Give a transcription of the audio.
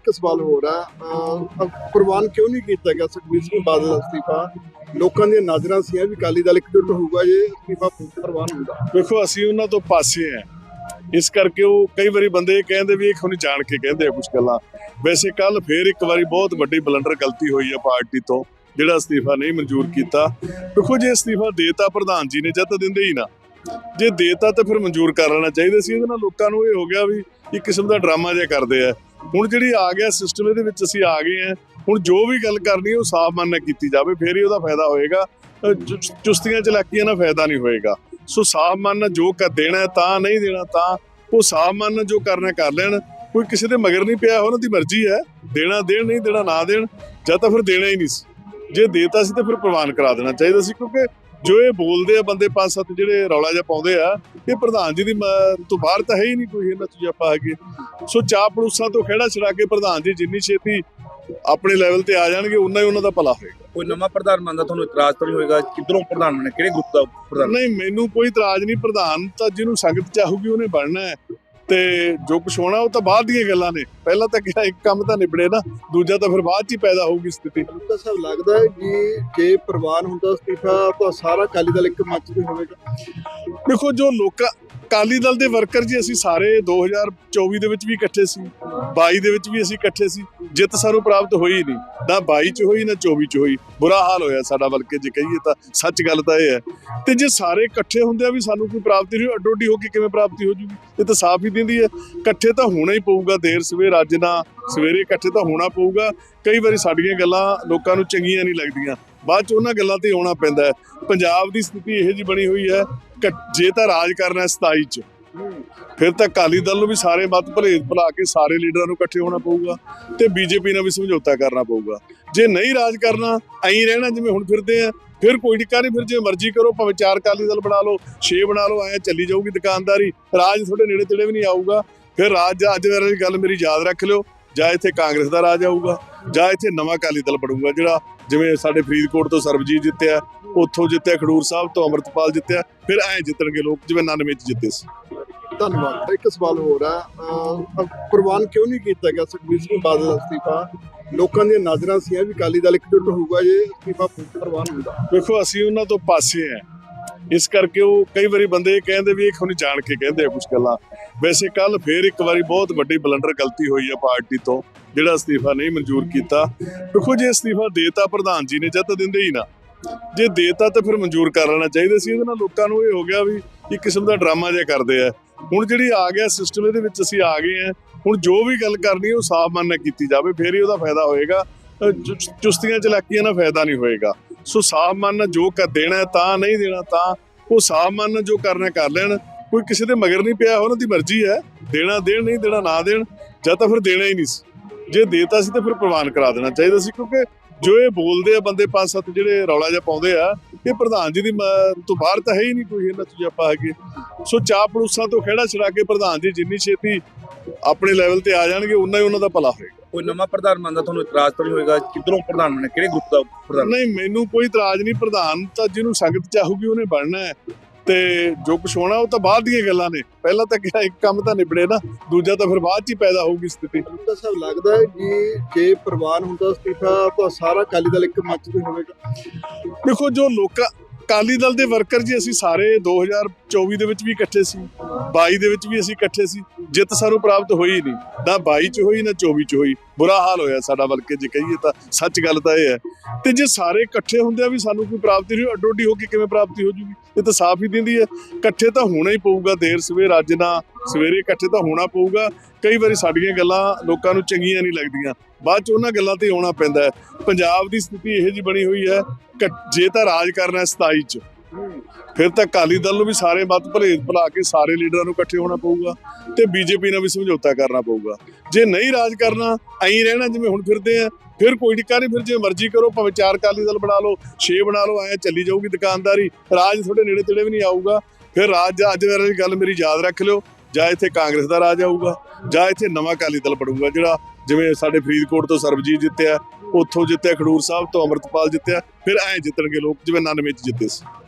ਇੱਕ ਸਵਾਲ ਹੋਰ ਹੈ ਪ੍ਰਵਾਨ ਕਿਉਂ ਨਹੀਂ ਕੀਤਾ ਗਿਆ ਸੁਖਬੀਰ ਸਿੰਘ ਬਾਦਲ ਅਸਤੀਫਾ? ਲੋਕਾਂ ਦੀਆਂ ਨਜ਼ਰਾਂ ਸੀ ਵੀ ਅਕਾਲੀ ਦਲ ਇਕਜੁੱਟ ਹੋਊਗਾ ਜੇ ਅਸਤੀਫਾ ਪ੍ਰਵਾਨ ਹੁੰਦਾ। ਵੇਖੋ ਅਸੀਂ ਉਹਨਾਂ ਤੋਂ ਪਾਸੇ ਆ ਇਸ ਕਰਕੇ ਉਹ ਕਈ ਵਾਰੀ ਬੰਦੇ ਕਹਿੰਦੇ ਵੀ ਇਹ ਖੁਦ ਜਾਣ ਕੇ ਕਹਿੰਦੇ ਆ ਕੁਝ ਗੱਲਾਂ। ਵੈਸੇ ਕੱਲ ਫੇਰ ਇੱਕ ਵਾਰੀ ਬਹੁਤ ਵੱਡੀ ਬਲੰਡਰ ਗਲਤੀ ਹੋਈ ਆ ਪਾਰਟੀ ਤੋਂ, ਜਿਹੜਾ ਅਸਤੀਫਾ ਨਹੀਂ ਮਨਜ਼ੂਰ ਕੀਤਾ। ਦੇਖੋ, ਜੇ ਅਸਤੀਫਾ ਦੇਤਾ ਪ੍ਰਧਾਨ ਜੀ ਨੇ, ਜਦ ਤਾਂ ਦਿੰਦੇ ਹੀ ਨਾ। ਜੇ ਦੇਤਾ ਤਾਂ ਫਿਰ ਮਨਜ਼ੂਰ ਕਰ ਲੈਣਾ ਚਾਹੀਦਾ ਸੀ। ਇਹਦੇ ਨਾਲ ਲੋਕਾਂ ਨੂੰ ਇਹ ਹੋ ਗਿਆ ਵੀ ਇੱਕ ਕਿਸਮ ਦਾ ਡਰਾਮਾ ਜਿਹਾ ਕਰਦੇ ਆ। ਹੁਣ ਜਿਹੜੀ ਆ ਗਿਆ ਸਿਸਟਮ ਇਹਦੇ ਵਿੱਚ ਅਸੀਂ ਆ ਗਏ ਆ। ਹੁਣ ਜੋ ਵੀ ਗੱਲ ਕਰਨੀ ਉਹ ਸਾਫ਼ ਮਨ ਨਾਲ ਕੀਤੀ ਜਾਵੇ, ਫੇਰ ਹੀ ਉਹਦਾ ਫਾਇਦਾ ਹੋਏਗਾ। ਚੁਸਤੀਆਂ ਚਲਾਕੀਆਂ ਨਾਲ ਫਾਇਦਾ ਨਹੀਂ ਹੋਏਗਾ। ਸੋ ਸਾਫ਼ ਮਨ ਨਾਲ ਜੋ ਕਰ ਦੇਣਾ ਤਾਂ ਨਹੀਂ ਦੇਣਾ ਤਾਂ ਉਹ ਸਾਫ਼ ਮਨ ਨਾਲ ਜੋ ਕਰਨਾ ਕਰ ਲੈਣ। ਕੋਈ ਕਿਸੇ ਦੇ ਮਗਰ ਨਹੀਂ ਪਿਆ, ਉਹਨਾਂ ਦੀ ਮਰਜ਼ੀ ਹੈ। ਦੇਣਾ ਦੇਣ, ਨਹੀਂ ਦੇਣਾ ਨਾ ਦੇਣ। ਜਾਂ ਤਾਂ ਫਿਰ ਦੇਣਾ ਹੀ ਨਹੀਂ ਸੀ। ਜੇ ਦੇਤਾ ਸੀ ਤਾਂ ਫਿਰ ਪ੍ਰਵਾਨ ਕਰਾ ਦੇਣਾ ਚਾਹੀਦਾ ਸੀ ਕਿਉਂਕਿ ਜੋ ਇਹ ਬੋਲਦੇ ਆ ਬੰਦੇ ਪੰਜ ਸੱਤ ਜਿਹੜੇ ਰੌਲਾ ਜਿਹਾ ਪਾਉਂਦੇ ਆ ਇਹ ਪ੍ਰਧਾਨ ਜੀ ਦੀ ਤੋਂ ਬਾਹਰ ਤਾਂ ਹੈ ਹੀ ਨਹੀਂ ਕੋਈ ਇਹਨਾਂ ਚ ਆਪਾਂ ਹੈਗੇ ਸੋ ਚਾਹ ਪੜੂਸਾਂ ਤੋਂ ਖੇੜਾ ਛੜਾ ਕੇ ਪ੍ਰਧਾਨ ਜੀ ਜਿੰਨੀ ਛੇਤੀ ਆਪਣੇ ਲੈਵਲ ਤੇ ਆ ਜਾਣਗੇ ਉਨਾ ਹੀ ਉਹਨਾਂ ਦਾ ਭਲਾ ਹੋਏਗਾ। ਕੋਈ ਨਵਾਂ ਪ੍ਰਧਾਨ ਬਣਦਾ ਤੁਹਾਨੂੰ ਇਤਰਾਜ਼ ਤਾਂ ਨਹੀਂ ਹੋਏਗਾ? ਕਿੱਧਰੋਂ ਪ੍ਰਧਾਨ ਬਣੇ ਕਿਹੜੇ ਗਰੁੱਪ ਦਾ ਪ੍ਰਧਾਨ? ਨਹੀਂ ਮੈਨੂੰ ਕੋਈ ਇਤਰਾਜ਼ ਨਹੀਂ। ਪ੍ਰਧਾਨ ਤਾਂ ਜਿਹਨੂੰ ਸੰਗਤ ਚਾਹੂਗੀ ਉਹਨੇ ਬਣਨਾ ਹੈ। ਤੇ ਜੋ ਕੁਛ ਹੋਣਾ ਉਹ ਤਾਂ ਬਾਅਦ ਦੀਆਂ ਗੱਲਾਂ ਨੇ। ਪਹਿਲਾਂ ਤਾਂ ਕਿਹਾ ਇੱਕ ਕੰਮ ਤਾਂ ਨਿਬੜੇ ਨਾ ਦੂਜਾ ਤਾਂ ਫਿਰ ਬਾਅਦ ਚ ਹੀ ਪੈਦਾ ਹੋਊਗੀ ਸਥਿਤੀ। ਤਾਂ ਸਭ ਲੱਗਦਾ ਹੈ ਕਿ ਜੇ ਪ੍ਰਵਾਨ ਹੁੰਦਾ ਅਸਤੀਫਾ ਤਾਂ ਸਾਰਾ ਅਕਾਲੀ ਦਲ ਇੱਕ ਮੰਚ ਤੇ ਹੋਵੇਗਾ। ਦੇਖੋ ਜੋ ਲੋਕਾਂ ਅਕਾਲੀ ਦਲ ਦੇ ਵਰਕਰ ਜੀ ਅਸੀਂ ਸਾਰੇ 2024 ਦੇ ਵਿੱਚ ਵੀ ਇਕੱਠੇ ਸੀ 22 ਦੇ ਵਿੱਚ ਵੀ ਅਸੀਂ ਇਕੱਠੇ ਸੀ। ਜਿੱਤ ਸਾਨੂੰ ਪ੍ਰਾਪਤ ਹੋਈ ਨਹੀਂ, ਨਾ 22 ਚ ਹੋਈ, ਨਾ 24 ਚ ਹੋਈ। ਬੁਰਾ ਹਾਲ ਹੋਇਆ ਸਾਡਾ ਬਲਕਿ ਜੇ ਕਹੀਏ ਤਾਂ, ਸੱਚ ਗੱਲ ਤਾਂ ਇਹ ਹੈ। ਤੇ ਜੇ ਸਾਰੇ ਇਕੱਠੇ ਹੁੰਦੇ ਆ ਵੀ ਸਾਨੂੰ ਕੋਈ ਪ੍ਰਾਪਤੀ ਨਹੀਂ ਅੱਡੋ ਅੱਡੀ ਹੋ ਕੇ ਕਿਵੇਂ ਪ੍ਰਾਪਤੀ ਹੋ ਜੂਗੀ? ਇਹ ਤਾਂ ਸਾਫ਼ ਹੀ ਦਿੰਦੀ ਹੈ। ਇਕੱਠੇ ਤਾਂ ਹੋਣਾ ਹੀ ਪਊਗਾ ਦੇਰ ਸਵੇਰ, ਅੱਜ ਨਾ ਸਵੇਰੇ ਇਕੱਠੇ ਤਾਂ ਹੋਣਾ ਪਊਗਾ। ਕਈ ਵਾਰੀ ਸਾਡੀਆਂ ਗੱਲਾਂ ਲੋਕਾਂ ਨੂੰ ਚੰਗੀਆਂ ਨਹੀਂ ਲੱਗਦੀਆਂ। ਬਾਅਦ ਚ ਉਹਨਾਂ ਗੱਲਾਂ ਤੇ ਆਉਣਾ ਪੈਂਦਾ ਹੈ। ਪੰਜਾਬ ਦੀ ਸਥਿਤੀ ਇਹੋ ਜੀ ਬਣੀ ਹੋਈ ਹੈ ਕਿ ਜੇ ਤਾਂ ਰਾਜ ਕਰਨਾ ਹੈ 27 ਚ। ਫਿਰ ਤਾਂ ਅਕਾਲੀ ਦਲ ਨੂੰ ਵੀ ਸਾਰੇ ਮਤ ਭਲੇਦ ਭੁਲਾ ਕੇ ਸਾਰੇ ਲੀਡਰਾਂ ਨੂੰ ਇਕੱਠੇ ਹੋਣਾ ਪਊਗਾ ਤੇ ਬੀਜੇਪੀ ਨਾਲ ਵੀ ਸਮਝੌਤਾ ਕਰਨਾ ਪਊਗਾ। ਜੇ ਨਹੀਂ ਰਾਜ ਕਰਨਾ, ਐਂ ਰਹਿਣਾ ਜਿਵੇਂ ਹੁਣ ਫਿਰਦੇ ਆ। ਫਿਰ ਕੋਈ ਟਿੱਕਾ ਨਹੀਂ ਫਿਰ ਜੇ ਮਰਜ਼ੀ ਕਰੋ, ਭਾਵੇਂ ਚਾਰ ਅਕਾਲੀ ਦਲ ਬਣਾ ਲਓ, ਛੇ ਬਣਾ ਲਓ, ਐ ਚੱਲੀ ਜਾਊਗੀ ਦੁਕਾਨਦਾਰੀ। ਰਾਜ ਤੁਹਾਡੇ ਨੇੜੇ ਤੇੜੇ ਵੀ ਨਹੀਂ ਆਊਗਾ। ਫਿਰ ਰਾਜ ਅੱਜ ਵਾਲੀ ਗੱਲ ਮੇਰੀ ਯਾਦ ਰੱਖ ਲਿਓ। ਜਾਂ ਇੱਥੇ ਕਾਂਗਰਸ ਦਾ ਰਾਜ ਆਊਗਾ, ਜਾਂ ਇੱਥੇ ਨਵਾਂ ਅਕਾਲੀ ਦਲ ਬਣੂਗਾ, ਜਿਹੜਾ ਜਿਵੇਂ ਸਾਡੇ ਫਰੀਦਕੋਟ ਤੋਂ ਸਰਬਜੀਤ ਜਿੱਤਿਆ, ਉੱਥੋਂ ਜਿੱਤਿਆ ਖਡੂਰ ਸਾਹਿਬ ਤੋਂ ਅਮਰਤਪਾਲ ਜਿੱਤਿਆ, ਫਿਰ ਐ ਜਿੱਤਣਗੇ ਲੋਕ, ਜਿਵੇਂ 99 ਚ ਜਿੱਤੇ ਸੀ। ਧੰਨਵਾਦ। ਇੱਕ ਸਵਾਲ ਹੋਰ ਹੈ ਪ੍ਰਵਾਨ ਕਿਉਂ ਨਹੀਂ ਕੀਤਾ ਗਿਆ ਸੁਖਬੀਰ ਸਿੰਘ ਬਾਦਲ ਦਾ ਅਸਤੀਫਾ? ਲੋਕਾਂ ਦੀਆਂ ਨਜ਼ਰਾਂ ਸੀ ਵੀ ਅਕਾਲੀ ਦਲ ਇਕਜੁੱਟ ਹੋਊਗਾ ਜੇ ਅਸਤੀਫਾ ਪ੍ਰਵਾਨ ਹੁੰਦਾ। ਵੇਖੋ ਅਸੀਂ ਉਹਨਾਂ ਤੋਂ ਪਾਸੇ ਆ ਇਸ ਕਰਕੇ ਉਹ ਕਈ ਵਾਰੀ ਬੰਦੇ ਕਹਿੰਦੇ ਵੀ ਇਹ ਖੁਦ ਜਾਣ ਕੇ ਕਹਿੰਦੇ ਆ ਕੁਝ ਗੱਲਾਂ। ਵੈਸੇ ਕੱਲ ਫੇਰ ਇੱਕ ਵਾਰੀ ਬਹੁਤ ਵੱਡੀ ਬਲੰਡਰ ਗਲਤੀ ਹੋਈ ਆ ਪਾਰਟੀ ਤੋਂ, ਜਿਹੜਾ ਅਸਤੀਫਾ ਨਹੀਂ ਮਨਜ਼ੂਰ ਕੀਤਾ। ਦੇਖੋ, ਜੇ ਅਸਤੀਫਾ ਦੇਤਾ ਪ੍ਰਧਾਨ ਜੀ ਨੇ, ਜਦ ਤਾਂ ਦਿੰਦੇ ਹੀ ਨਾ। ਜੇ ਦੇਤਾ ਤਾਂ ਫਿਰ ਮਨਜ਼ੂਰ ਕਰ ਲੈਣਾ ਚਾਹੀਦਾ ਸੀ। ਇਹਦੇ ਨਾਲ ਲੋਕਾਂ ਨੂੰ ਇਹ ਹੋ ਗਿਆ ਵੀ ਇੱਕ ਕਿਸਮ ਦਾ ਡਰਾਮਾ ਜਿਹਾ ਕਰਦੇ ਆ। ਹੁਣ ਜਿਹੜੀ ਆ ਗਿਆ ਸਿਸਟਮ ਇਹਦੇ ਵਿੱਚ ਅਸੀਂ ਆ ਗਏ ਆ ਹੁਣ ਜੋ ਵੀ ਗੱਲ ਕਰਨੀ ਉਹ ਸਾਫ਼ ਮਨ ਨਾਲ ਕੀਤੀ ਜਾਵੇ, ਫੇਰ ਹੀ ਉਹਦਾ ਫਾਇਦਾ ਹੋਏਗਾ। ਚੁਸਤੀਆਂ ਚਲਾਕੀਆਂ ਨਾਲ ਫਾਇਦਾ ਨਹੀਂ ਹੋਏਗਾ। ਸੋ ਸਾਫ਼ ਮਨ ਨਾਲ ਜੋ ਕਰ ਦੇਣਾ ਤਾਂ ਨਹੀਂ ਦੇਣਾ, ਤਾਂ ਉਹ ਸਾਫ਼ ਮਨ ਨਾਲ ਜੋ ਕਰਨਾ ਕਰ ਲੈਣ। ਕੋਈ ਕਿਸੇ ਦੇ ਮਗਰ ਨਹੀਂ ਪਿਆ, ਉਹਨਾਂ ਦੀ ਮਰਜ਼ੀ ਹੈ। ਦੇਣਾ ਦੇਣ, ਨਹੀਂ ਦੇਣਾ ਨਾ ਦੇਣ, ਜਾਂ ਤਾਂ ਫਿਰ ਦੇਣਾ ਹੀ ਨਹੀਂ ਸੀ। ਜੇ ਦੇਤਾ ਸੀ ਤਾਂ ਫਿਰ ਪ੍ਰਵਾਨ ਕਰਾ ਦੇਣਾ ਚਾਹੀਦਾ ਸੀ, ਕਿਉਂਕਿ ਜੋ ਇਹ ਬੋਲਦੇ ਆ ਬੰਦੇ ਪੰਜ ਸੱਤ ਜਿਹੜੇ ਰੌਲਾ ਜਿਹਾ ਪਾਉਂਦੇ ਆ ਇਹ ਪ੍ਰਧਾਨ ਜੀ ਦੀ ਤੋਂ ਬਾਹਰ ਤਾਂ ਹੈ ਹੀ ਨਹੀਂ ਕੋਈ ਇਹਨਾਂ ਚ ਆਪਾਂ ਹੈਗੇ ਸੋ ਚਾਹ ਪੜੂਸਾਂ ਤੋਂ ਖੇੜਾ ਛੜਾ ਕੇ ਪ੍ਰਧਾਨ ਜੀ ਜਿੰਨੀ ਛੇਤੀ ਆਪਣੇ ਲੈਵਲ ਤੇ ਆ ਜਾਣਗੇ ਉਨਾ ਹੀ ਉਹਨਾਂ ਦਾ ਭਲਾ ਹੋਏਗਾ। ਕੋਈ ਨਵਾਂ ਪ੍ਰਧਾਨ ਬਣਦਾ ਤੁਹਾਨੂੰ ਇਤਰਾਜ਼ ਤਾਂ ਨਹੀਂ ਹੋਏਗਾ? ਕਿੱਧਰੋਂ ਪ੍ਰਧਾਨ ਬਣੇ ਕਿਹੜੇ ਗਰੁੱਪ ਦਾ ਪ੍ਰਧਾਨ? ਨਹੀਂ ਮੈਨੂੰ ਕੋਈ ਇਤਰਾਜ਼ ਨਹੀਂ। ਪ੍ਰਧਾਨ ਤਾਂ ਜਿਹਨੂੰ ਸੰਗਤ ਚਾਹੂਗੀ ਉਹਨੇ ਬਣਨਾ ਹੈ। ਤੇ ਜੋ ਕੁਛ ਹੋਣਾ ਉਹ ਤਾਂ ਬਾਅਦ ਦੀਆਂ ਗੱਲਾਂ ਨੇ। ਪਹਿਲਾਂ ਤਾਂ ਕਿਹਾ ਇੱਕ ਕੰਮ ਤਾਂ ਨਿਬੜੇ ਨਾ ਦੂਜਾ ਤਾਂ ਫਿਰ ਬਾਅਦ ਚ ਹੀ ਪੈਦਾ ਹੋਊਗੀ ਸਥਿਤੀ। ਤਾਂ ਸਭ ਲੱਗਦਾ ਹੈ ਕਿ ਜੇ ਪ੍ਰਵਾਨ ਹੁੰਦਾ ਅਸਤੀਫਾ ਤਾਂ ਸਾਰਾ ਅਕਾਲੀ ਦਲ ਇੱਕ ਮੰਚ ਤੇ ਹੋਵੇਗਾ। ਦੇਖੋ ਜੋ ਲੋਕਾਂ ਅਕਾਲੀ ਦਲ ਦੇ ਵਰਕਰ ਜੀ ਅਸੀਂ ਸਾਰੇ 2024 ਦੇ ਵਿੱਚ ਵੀ ਇਕੱਠੇ ਸੀ 22 ਦੇ ਵਿੱਚ ਵੀ ਅਸੀਂ ਇਕੱਠੇ ਸੀ। ਜਿੱਤ ਸਾਨੂੰ ਪ੍ਰਾਪਤ ਹੋਈ ਨਹੀਂ, ਨਾ 22 ਚ ਹੋਈ, ਨਾ 24 ਚ ਹੋਈ। ਬੁਰਾ ਹਾਲ ਹੋਇਆ ਸਾਡਾ ਬਲਕਿ ਜੇ ਕਹੀਏ ਤਾਂ, ਸੱਚ ਗੱਲ ਤਾਂ ਇਹ ਹੈ। ਤੇ ਜੇ ਸਾਰੇ ਇਕੱਠੇ ਹੁੰਦੇ ਆ ਵੀ ਸਾਨੂੰ ਕੋਈ ਪ੍ਰਾਪਤੀ ਨਹੀਂ ਅੱਡੋ ਅੱਡੀ ਹੋ ਕੇ ਕਿਵੇਂ ਪ੍ਰਾਪਤੀ ਹੋ ਜੂਗੀ? ਇਹ ਤਾਂ ਸਾਫ਼ ਹੀ ਦਿੰਦੀ ਹੈ। ਇਕੱਠੇ ਤਾਂ ਹੋਣਾ ਹੀ ਪਊਗਾ ਦੇਰ ਸਵੇਰ, ਅੱਜ ਨਾ ਸਵੇਰੇ ਇਕੱਠੇ ਤਾਂ ਹੋਣਾ ਪਊਗਾ। ਕਈ ਵਾਰੀ ਸਾਡੀਆਂ ਗੱਲਾਂ ਲੋਕਾਂ ਨੂੰ ਚੰਗੀਆਂ ਨਹੀਂ ਲੱਗਦੀਆਂ। ਬਾਅਦ ਚ ਉਹਨਾਂ ਗੱਲਾਂ ਤੇ ਆਉਣਾ ਪੈਂਦਾ ਹੈ। ਪੰਜਾਬ ਦੀ ਸਥਿਤੀ ਇਹੋ ਜੀ ਬਣੀ ਹੋਈ ਹੈ ਕਿ ਜੇ ਤਾਂ ਰਾਜ ਕਰਨਾ ਹੈ 27 ਚ। ਫਿਰ ਤਾਂ ਅਕਾਲੀ ਦਲ ਨੂੰ ਵੀ ਸਾਰੇ ਮਤ ਭਲੇਦ ਭੁਲਾ ਕੇ ਸਾਰੇ ਲੀਡਰਾਂ ਨੂੰ ਇਕੱਠੇ ਹੋਣਾ ਪਊਗਾ ਤੇ ਬੀਜੇਪੀ ਨਾਲ ਵੀ ਸਮਝੌਤਾ ਕਰਨਾ ਪਊਗਾ। ਜੇ ਨਹੀਂ ਰਾਜ ਕਰਨਾ, ਐਂ ਰਹਿਣਾ ਜਿਵੇਂ ਹੁਣ ਫਿਰਦੇ ਆ। ਫਿਰ ਕੋਈ ਟਿੱਕਾ ਨਹੀਂ, ਫਿਰ ਜੇ ਮਰਜ਼ੀ ਕਰੋ, ਭਾਵੇਂ ਚਾਰ ਅਕਾਲੀ ਦਲ ਬਣਾ ਲਓ 6 ਬਣਾ ਲਓ, ਐ ਚੱਲੀ ਜਾਊਗੀ ਦੁਕਾਨਦਾਰੀ। ਰਾਜ ਤੁਹਾਡੇ ਨੇੜੇ ਤੇੜੇ ਵੀ ਨਹੀਂ ਆਊਗਾ। ਫਿਰ ਰਾਜ ਅੱਜ ਵਾਲੀ ਗੱਲ ਮੇਰੀ ਯਾਦ ਰੱਖ ਲਿਓ। ਜਾਂ ਇੱਥੇ ਕਾਂਗਰਸ ਦਾ ਰਾਜ ਆਊਗਾ, ਜਾਂ ਇੱਥੇ ਨਵਾਂ ਅਕਾਲੀ ਦਲ ਬਣੂਗਾ, ਜਿਹੜਾ ਜਿਵੇਂ ਸਾਡੇ ਫਰੀਦਕੋਟ ਤੋਂ ਸਰਬਜੀਤ ਜਿੱਤਿਆ, ਉੱਥੋਂ ਜਿੱਤਿਆ ਖਡੂਰ ਸਾਹਿਬ ਤੋਂ ਅਮਰਤਪਾਲ ਜਿੱਤਿਆ, ਫਿਰ ਐ ਜਿੱਤਣਗੇ ਲੋਕ, ਜਿਵੇਂ 99 ਚ ਜਿੱਤੇ ਸੀ।